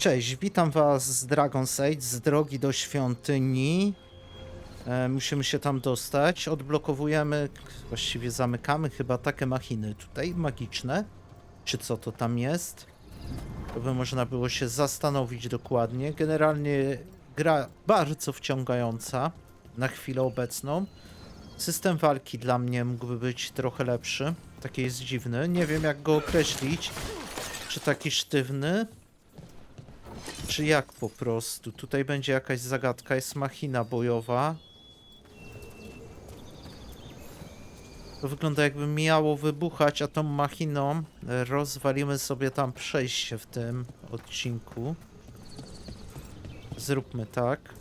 Cześć, witam was z Dragon's Age, z drogi do świątyni. E, musimy się tam dostać. Odblokowujemy, właściwie zamykamy chyba takie machiny tutaj, magiczne. Czy co to tam jest? To by można było się zastanowić dokładnie. Generalnie gra bardzo wciągająca na chwilę obecną. System walki dla mnie mógłby być trochę lepszy. Taki jest dziwny. Nie wiem jak go określić. Czy taki sztywny, czy jak po prostu? Tutaj będzie jakaś zagadka, jest machina bojowa. To wygląda jakby miało wybuchać, a tą machiną rozwalimy sobie tam przejście w tym odcinku. Zróbmy tak.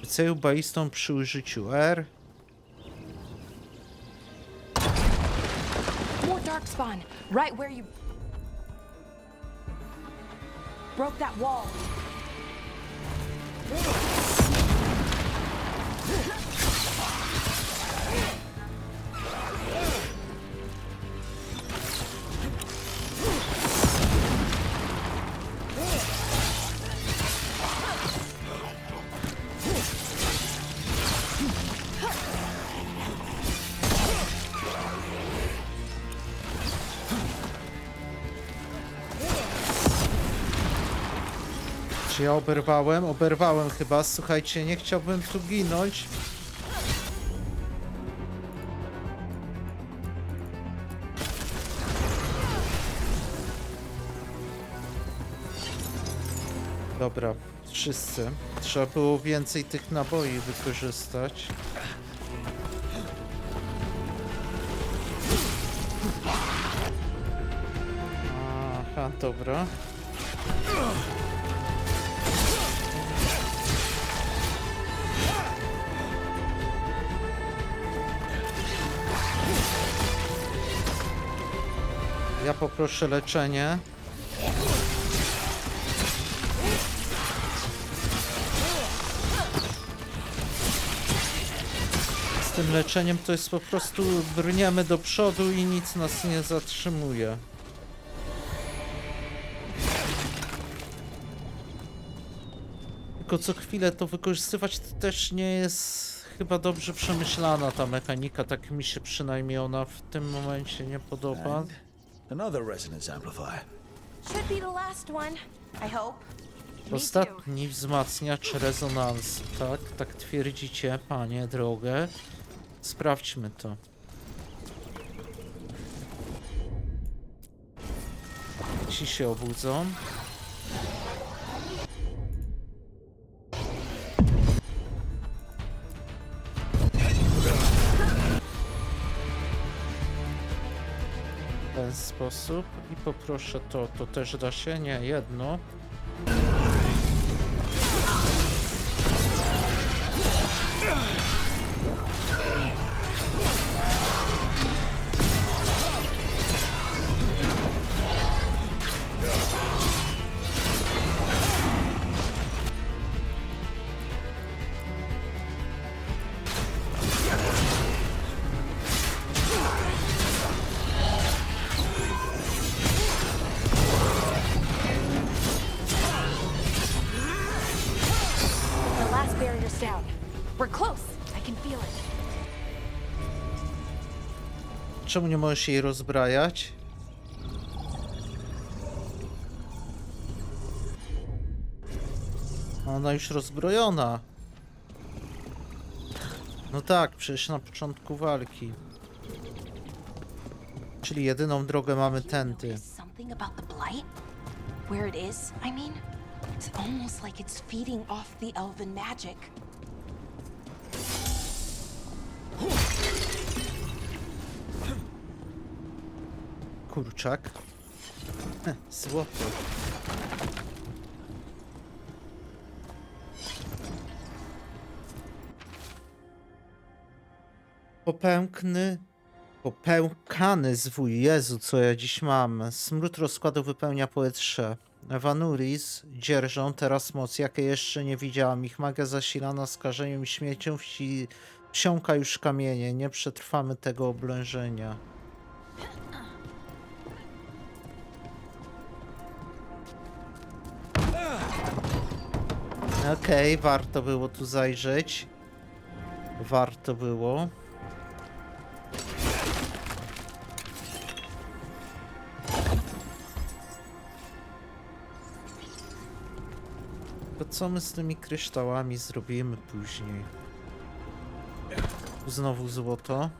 Wyceluj balistą przy użyciu R. right where you broke that wall. Czy ja oberwałem? Oberwałem chyba. Słuchajcie, nie chciałbym tu ginąć. Dobra, wszyscy. Trzeba było więcej tych naboi wykorzystać. Aha, dobra. Ja poproszę leczenie. Z tym leczeniem to jest po prostu brniemy do przodu i nic nas nie zatrzymuje. Tylko co chwilę to wykorzystywać to też nie jest chyba dobrze przemyślana ta mechanika, tak mi się przynajmniej ona w tym momencie nie podoba. Another resonance amplifier. Should be the last one, I hope. Ostatni wzmacniacz rezonansu, tak? Tak twierdzicie, panie drogę. Sprawdźmy to. Ci się obudzą. Sposób i poproszę to, to też da się, nie, jedno. Czemu nie możesz jej rozbrajać? Ona już rozbrojona. No tak, przecież na początku walki. Czyli jedyną drogę mamy tędy. Where it is, I mean. It's almost like it's feeding off the elven magic. Kurczak. Złoto. Popękny. Popękany zwój. Jezu, co ja dziś mam. Smród rozkładu wypełnia powietrze. Vanuris dzierżą teraz moc, jakie jeszcze nie widziałam. Ich magia zasilana skażeniem i śmiercią wsi... wsiąka już kamienie. Nie przetrwamy tego oblężenia. Okej, warto było tu zajrzeć. Warto było. To co my z tymi kryształami zrobimy później? Znowu złoto.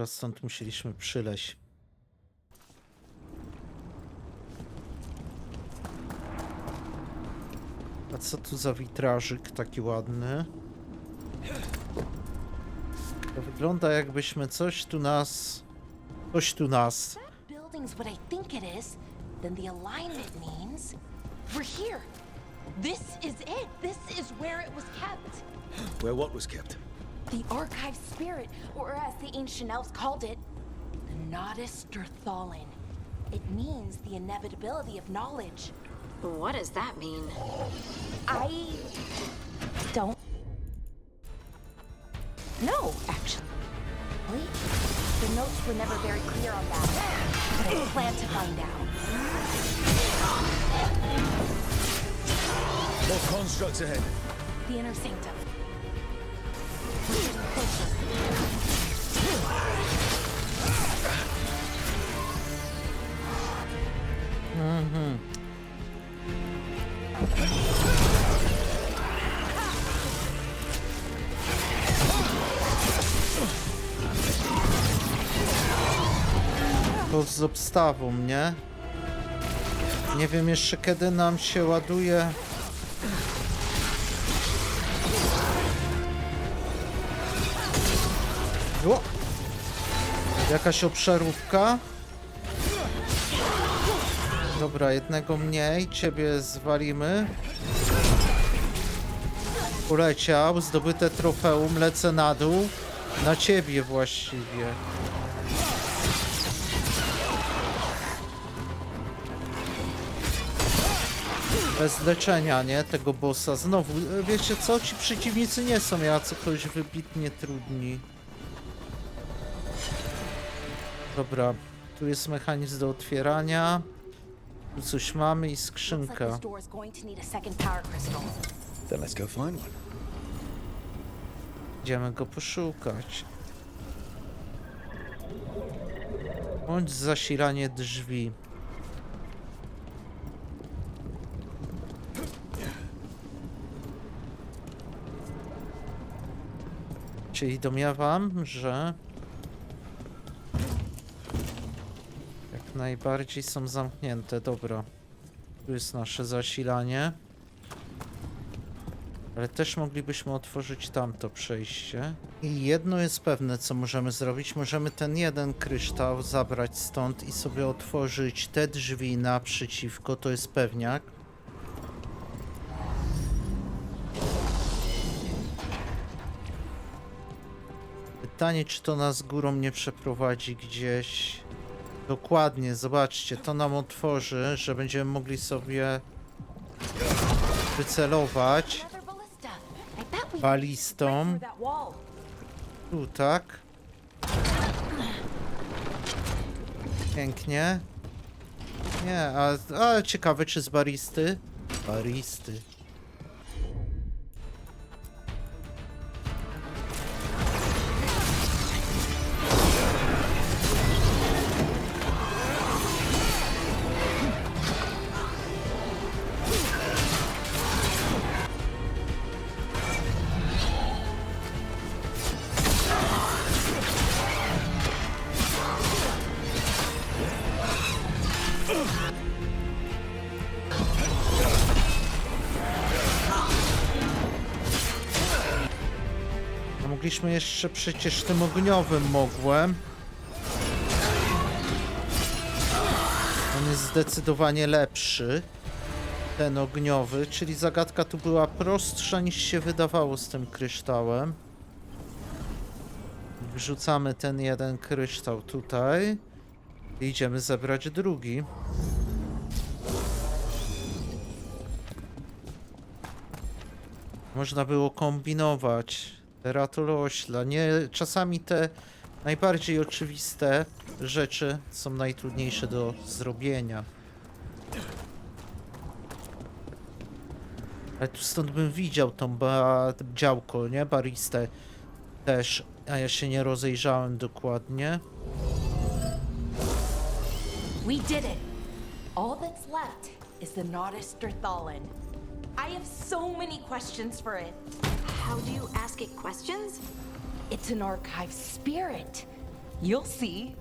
Dobra, stąd musieliśmy przyleść. A co tu za witrażyk taki ładny? To wygląda jakbyśmy coś tu nas... Coś tu nas... building's what I think it is, then the alignment means we're here. This is it. This is where it was kept. Where what was kept? The archive spirit, or as the ancient elves called it, the Nodus Derthalin. It means the inevitability of knowledge. What does that mean? I don't know, actually. The notes were never very clear on that, but I plan to find out. More constructs ahead. The inner sanctum. To z obstawą, nie? Nie wiem jeszcze kiedy nam się ładuje. O! Jakaś obszarówka. Dobra, jednego mniej, ciebie zwalimy. Uleciał, zdobyte trofeum, lecę na dół. Na ciebie właściwie. Bez leczenia, nie? Tego bossa. Znowu, e, wiecie co? Ci przeciwnicy nie są jakoś wybitnie trudni. Dobra, tu jest mechanizm do otwierania. Tu coś mamy i skrzynka. Then let's go find one. Idziemy go poszukać. Bądź zasilanie drzwi. Czyli domniemam, że najbardziej są zamknięte. Dobra. Tu jest nasze zasilanie. Ale też moglibyśmy otworzyć tamto przejście. I jedno jest pewne, co możemy zrobić. Możemy ten jeden kryształ zabrać stąd i sobie otworzyć te drzwi naprzeciwko. To jest pewniak. Pytanie, czy to nas górą nie przeprowadzi gdzieś. Dokładnie, zobaczcie, to nam otworzy, że będziemy mogli sobie wycelować. Balistą. Tu tak. Pięknie. Nie, a, a ciekawe czy z baristy? Baristy. Mogliśmy jeszcze przecież tym ogniowym mogłem. On jest zdecydowanie lepszy. Ten ogniowy, czyli zagadka tu była prostsza niż się wydawało z tym kryształem. Wrzucamy ten jeden kryształ tutaj. I idziemy zebrać drugi. Można było kombinować. Ratolośla. Nie, czasami te najbardziej oczywiste rzeczy są najtrudniejsze do zrobienia. Ale tu stąd bym widział tą ba działko, nie? Baristę też, a ja się nie rozejrzałem dokładnie. We did it! All that's left is the Nodus Derthalin. I have so many questions for it. How do you ask it questions? It's an archive spirit. You'll see.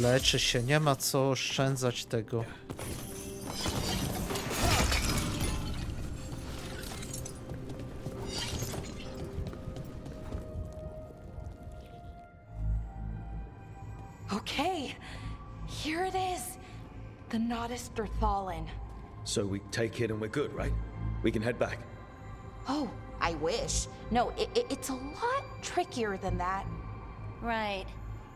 Leczy się, nie ma co oszczędzać tego. So we take it and we're good, right? We can head back. Oh, I wish. No, i i- it's a lot trickier than that. Right.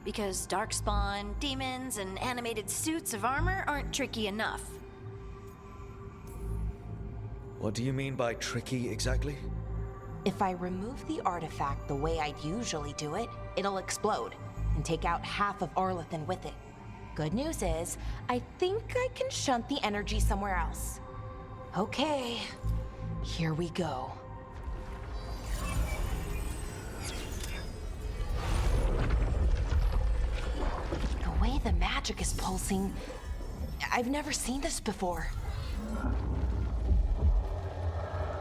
Because darkspawn, demons, and animated suits of armor aren't tricky enough. What do you mean by tricky exactly? If I remove the artifact the way I'd usually do it, it'll explode and take out half of Arlethan with it. Good news is, I think I can shunt the energy somewhere else. Okay, here we go. The way the magic is pulsing, I've never seen this before.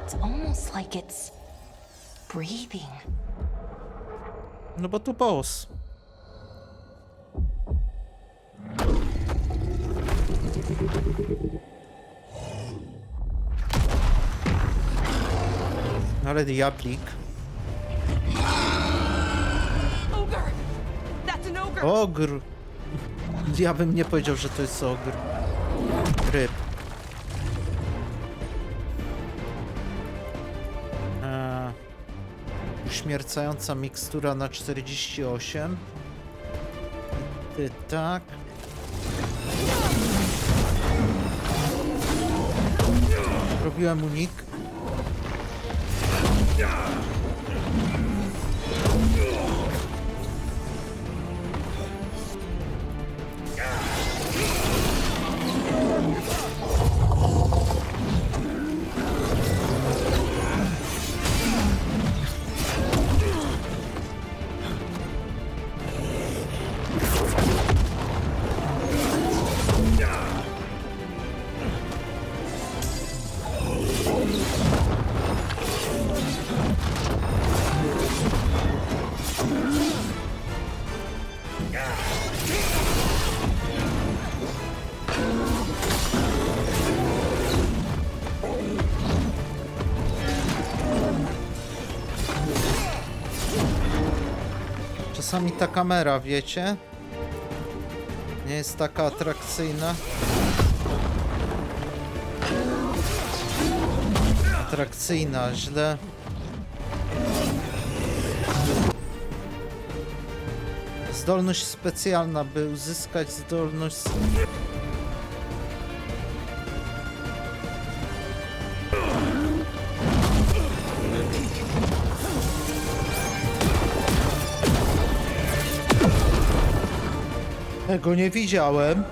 It's almost like it's breathing. No bo boss. Ale diablik. Ogr. Ja bym nie powiedział, że to jest ogr. Ryb. Eee, uśmiercająca mikstura na 48. Ty tak. Robiłem unik. Czasami ta kamera, wiecie? Nie jest taka atrakcyjna. Atrakcyjna, źle. Zdolność specjalna, by uzyskać zdolność. Nie widziałem.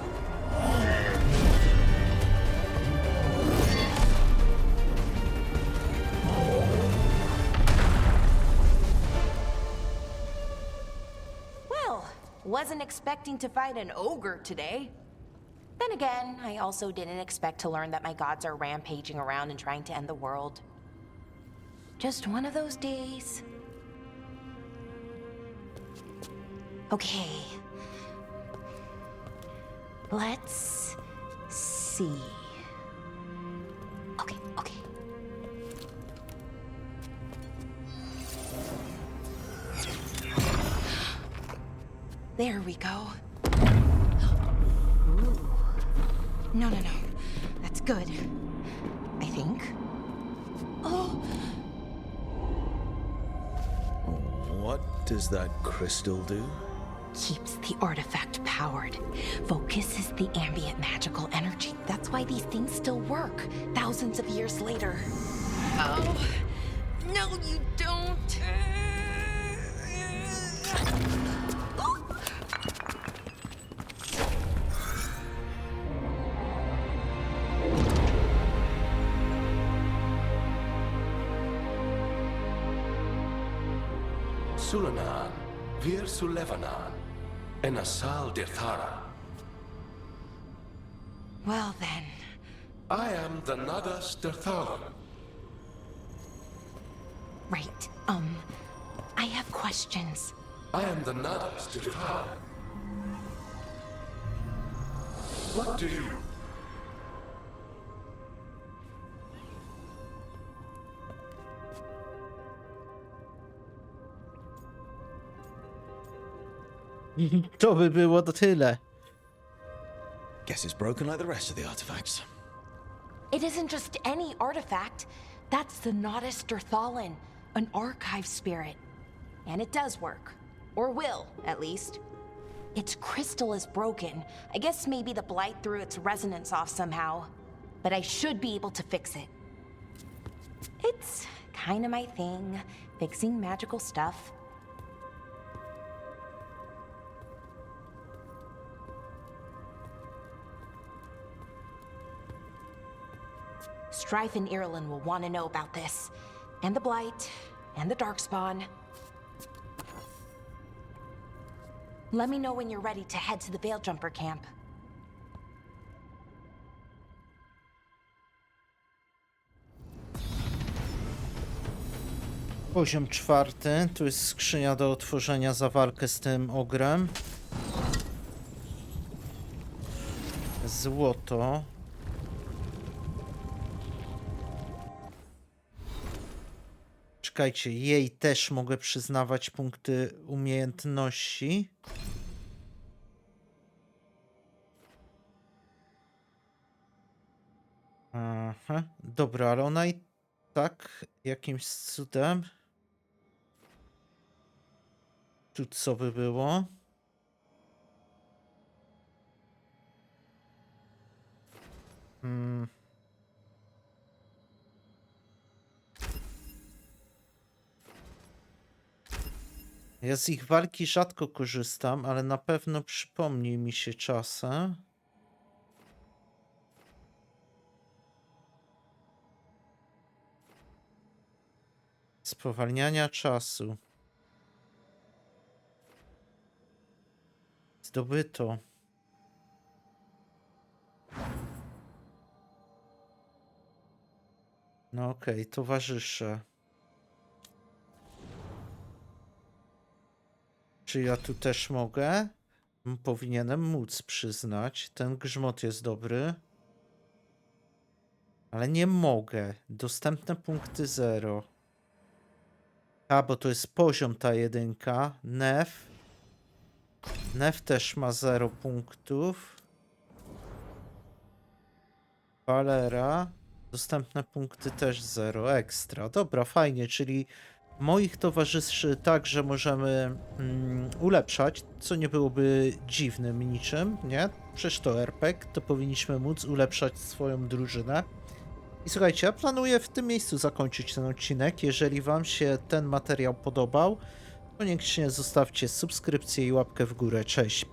Well, wasn't expecting to fight an ogre today. Then again, I also didn't expect to learn that my gods are rampaging around and trying to end the world. Just one of those days. Okay. Let's see. Okay, okay. There we go. Ooh. No, no, no. That's good. I think. Oh, What does that crystal do? Keeps the artifact powered, focuses the ambient magical energy. That's why these things still work thousands of years later. Oh, no, you don't. Sulanan, Vir Sulevanan, and Asal Dirthara. Well, then. I am the Nadas Dirthalan. Right. Um, I have questions. I am the Nadas Dirthalan. What do you? To by było to tyle. Guess it's broken like the rest of the artifacts. It isn't just any artifact. That's the Nodus Dirthalin, an archive spirit. And it does work. Or will, at least. Its crystal is broken. I guess maybe the blight threw its resonance off somehow. But I should be able to fix it. It's kind of my thing, fixing magical stuff. Strife and Irulan will want to know about this. And the Blight, and the Darkspawn. Let me know when you're ready to head to the Veil Jumper camp. Poziom czwarty. Tu jest skrzynia do otworzenia za walkę z tym ogrem. Złoto. Czekajcie, jej też mogę przyznawać punkty umiejętności. Aha, dobra, ale ona i tak jakimś cudem. Tu co by było? Hmm. Ja z ich walki rzadko korzystam, ale na pewno przypomni mi się czasem. Spowalniania czasu. Zdobyto. No okej, towarzysze. Czy ja tu też mogę? Powinienem móc przyznać. Ten grzmot jest dobry. Ale nie mogę. Dostępne punkty 0. A, bo to jest poziom ta jedynka. Nef. Nef też ma 0 punktów. Valera. Dostępne punkty też 0. Ekstra. Dobra, fajnie, czyli moich towarzyszy także możemy mm, ulepszać, co nie byłoby dziwnym niczym, nie? Przecież to RPG, to powinniśmy móc ulepszać swoją drużynę. I słuchajcie, ja planuję w tym miejscu zakończyć ten odcinek. Jeżeli Wam się ten materiał podobał, koniecznie zostawcie subskrypcję i łapkę w górę. Cześć!